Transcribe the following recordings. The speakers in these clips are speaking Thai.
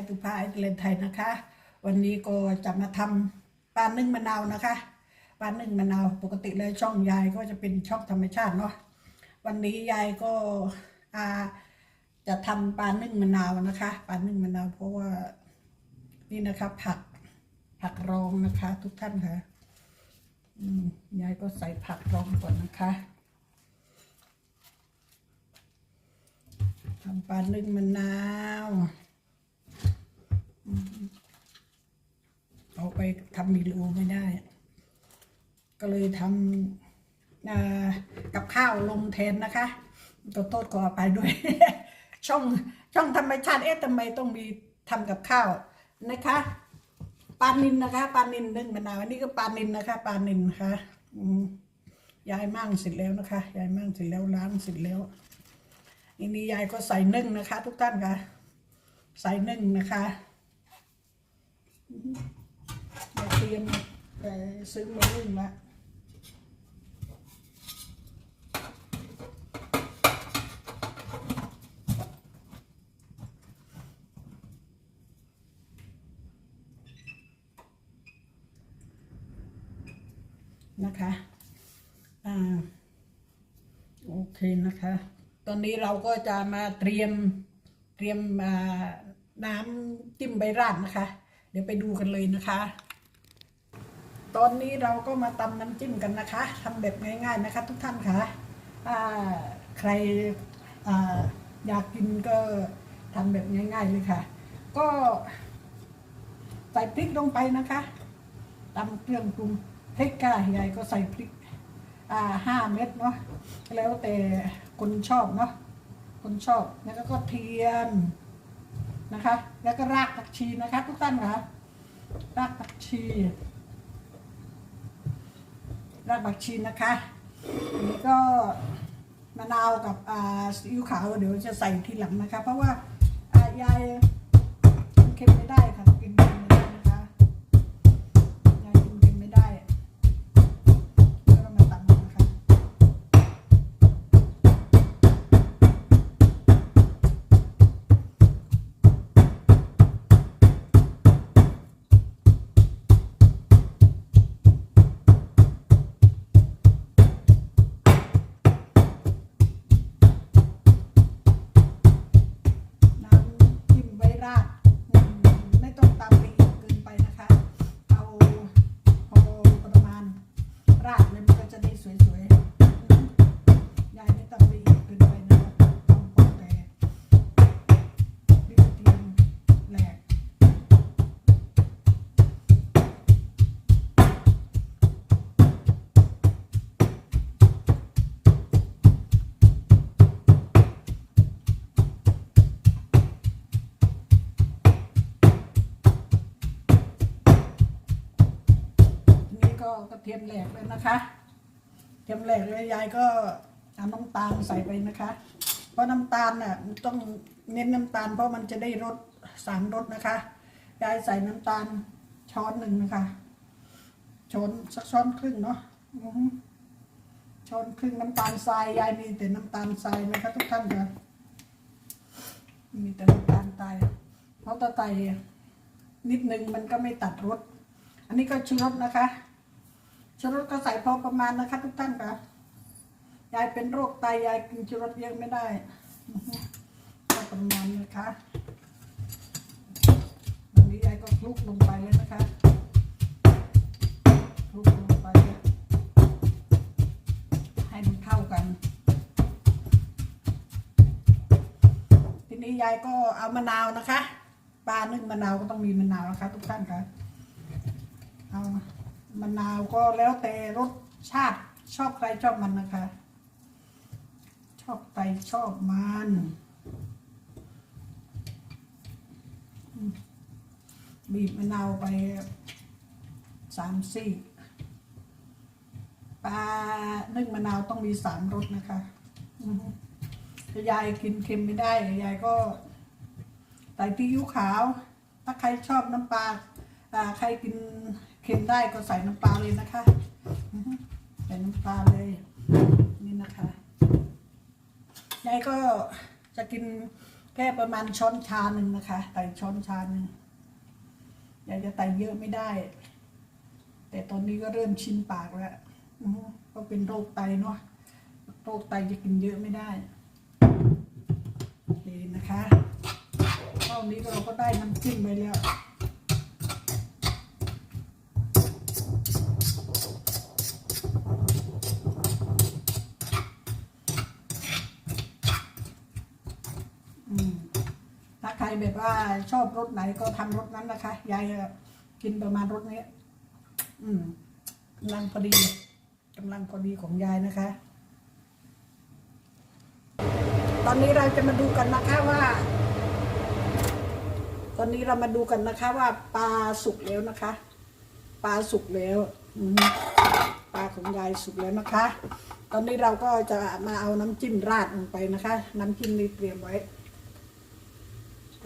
ายตุภาไอเทเลนไทยนะคะ วันนี้ก็จะมาทำปลานึ่งมะนาวนะคะปลานึ่งมะนาวปกติเลยช่องยายก็จะเป็นช่องธรรมชาติเนาะวันนี้ยายก็อาจะทำปลานึ่งมะนาวนะคะปลานึ่งมะนาวเพราะว่านี่นะคะผักผักรองนะคะ ทุกท่านค่ะยายก็ใส่ผักรองก่อนนะคะทำปลานึ่งมะนาว เอาไปทำวิดีโอไม่ได้ ก็เลยทำกับข้าวลงแทนนะคะตัวโทษขออภัยด้วย ช่องช่องธรรมชาติเอ๊ะทำไมต้องมีทำกับข้าวนะคะปลานินนะคะปลานินนึ่งมะนาวอันนี้ก็ปลานินนะคะปลานินนะคะยายมั่งเสร็จแล้วนะคะยายมั่งเสร็จแล้วล้างเสร็จแล้วอันนี้ยายก็ใส่นึ่งนะคะ ทุกท่านค่ะ ใส่นึ่งนะคะ อือฮึยาเตรียมเอ่ซื้อมานึ่งละนะคะ อ่า โอเคนะคะ ตอนนี้เราก็จะมาเตรียม เตรียมน้ำจิ้มใบราดนะคะ เดี๋ยวไปดูกันเลยนะคะ ตอนนี้เราก็มาตำน้ำจิ้มกันนะคะทำแบบง่าย ๆนะคะ ทุกท่านค่ะใครออยากกินก็ทำแบบง่าย ๆเลยค่ะ ก็ใส่พริกลงไปนะคะตำเครื่องปรุงพริกค่ะยายก็ใส่พริกห้าเม็ดเนาะแล้วแต่คนชอบเนาะคนชอบแล้วก็เทียม นะคะ แล้วก็รากผักชีนะคะ ทุกท่านค่ะรากผักชีรากผักชีนะคะอันนี้ก็มะนาวกับอ่าซีอิ๊วขาวเดี๋ยวจะใส่ทีหลังนะคะ เพราะว่าอ่ายายเค็มไม่ได้ค่ะกิน เทียมแหลกเลยนะคะ เทียมแหลกเลยยายก็เอาน้ำตาลใส่ไปนะคะ เพราะน้ำตาลน่ะมันต้องเน้นน้ำตาล เพราะมันจะได้รสสามรสนะคะยายใส่น้ำตาลช้อนหนึ่งนะคะ ช้อนสักช้อนครึ่งเนาะช้อนครึ่งน้ำตาลทรายยายมีแต่น้ำตาลทรายนะคะทุกท่านค่ะมีแต่น้ำตาลทรายเพราะตะไตนิดนึงมันก็ไม่ตัดรสอันนี้ก็ชูรสนะคะ ชูรสก็ใส่พอประมาณนะคะ ทุกท่านค่ะยายเป็นโรคไตยายกินชูรสเยอะไม่ได้อือประมาณนะคะวันนี้ยายก็คลุกลงไปเลยนะคะคลุกลงไป ให้มันเข้ากัน ทีนี้ยายก็เอามะนาวนะคะปลานึ่งมะนาวก็ต้องมีมะนาวนะคะ ทุกท่านค่ะเอา มะนาวก็แล้วแต่รสชาติชอบใครชอบมันนะคะ ชอบไตชอบมันบีบมะนาวไปสามสี่ปลานึ่งมะนาวต้องมีสามรสนะคะถ้ายายกินเค็มไม่ได้ ยายก็ใส่ซีอิ๊วขาว ถ้าใครชอบน้ำปลาใครกิน ค็มได้ก็ใส่น้ำปลาเลยนะคะใส่น้ำปลาเลย นี่นะคะยายก็จะกินแค่ประมาณช้อนชาหนึ่งนะคะไต่ช้อนชาหนึ่งยากจะไต่เยอะไม่ได้ แต่ตอนนี้ก็เริ่มชินปากแล้วก็เป็นโรคไตเนาะโรคไตจะกินเยอะไม่ได้นี่นะคะเท่านี้เราก็ได้น้ำจิ้มไปแล้ว อืมถ้าใคร แบบว่าชอบรสไหนก็ทำรสนั้นนะคะ ยายกินประมาณรสนี้ อืมกำลังพอดีกำลังพอดีของยายนะคะ ตอนนี้เราจะมาดูกันนะคะว่า ตอนนี้เรามาดูกันนะคะ ว่าปลาสุกแล้วนะคะ ปลาสุกแล้วอืปลาของยายสุกแล้วนะคะ ตอนนี้เราก็จะมาเอาน้ำจิ้มราดลงไปนะคะ น้ำจิ้มนี้เตรียมไว้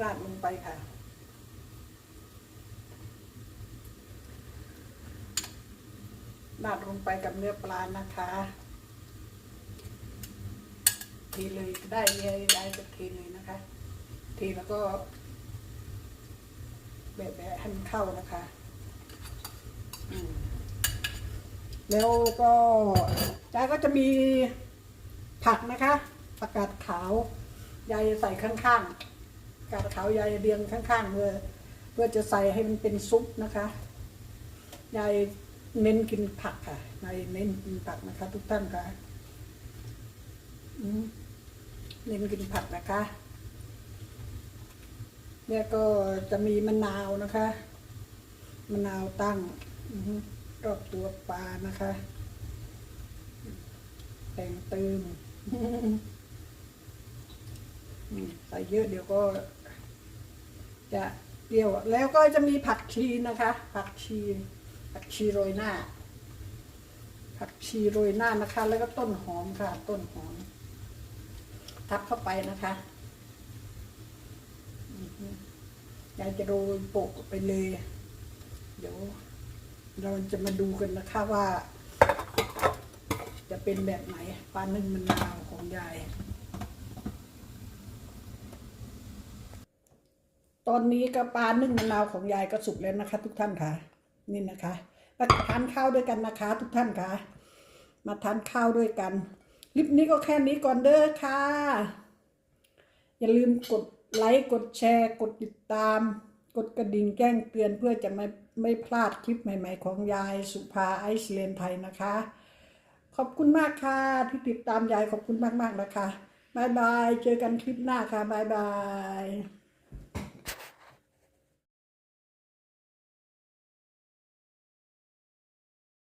ราดลงไปค่ะราดลงไปกับเนื้อปลานะคะทีเลยได้ยายยายจะทีเลยนะคะ ทีแล้วก็แบบแบบให้มันเข้านะคะแล้วก็ยายก็จะมีผักนะคะผักกาดขาวยายใส่ข้างๆ กาดขาวยายเรียงข้างๆเพื่อเพื่อจะใส่ให้มันเป็นซุปนะคะยายเน้นกินผักค่ะยายเน้นกินผักนะคะ ทุกท่านค่ะเน้นกินผักนะคะแล้วก็จะมีมะนาวนะคะมะนาวตั้งอรอบตัวปลานะคะ แต่งเติมใส่เยอะเดี๋ยวก็ จะเปรี้ยวแล้วก็จะมีผักชีนะคะ ผักชี ผักชีโรยหน้า ผักชีโรยหน้านะคะ แล้วก็ต้นหอมค่ะ ต้นหอม ทับเข้าไปนะคะยายจะโรยโปะไปเลย เดี๋ยว เราจะมาดูกันนะคะว่า จะเป็นแบบไหนปลานึ่งมะนาวของยาย อนนี้ก็ปลานึ่งมะนาวของยายก็สุกแล้วนะคะ ทุกท่านค่ะ นี่นะคะมาทานข้าวด้วยกันนะคะ ทุกท่านค่ะ มาทานข้าวด้วยกันคลิปนี้ก็แค่นี้ก่อนเด้อค่ะ อย่าลืมกดไลค์กดแชร์ กดติดตาม กดกระดิ่งแจ้งเตือนเพื่อจะไม่ไม่พลาดคลิปใหม่ ๆ ของยายสุภาไอซ์เลนไทยนะคะ ขอบคุณมากค่ะ ที่ติดตามยายขอบคุณมากๆนะคะบายบาย เจอกันคลิปหน้าค่ะบายบาย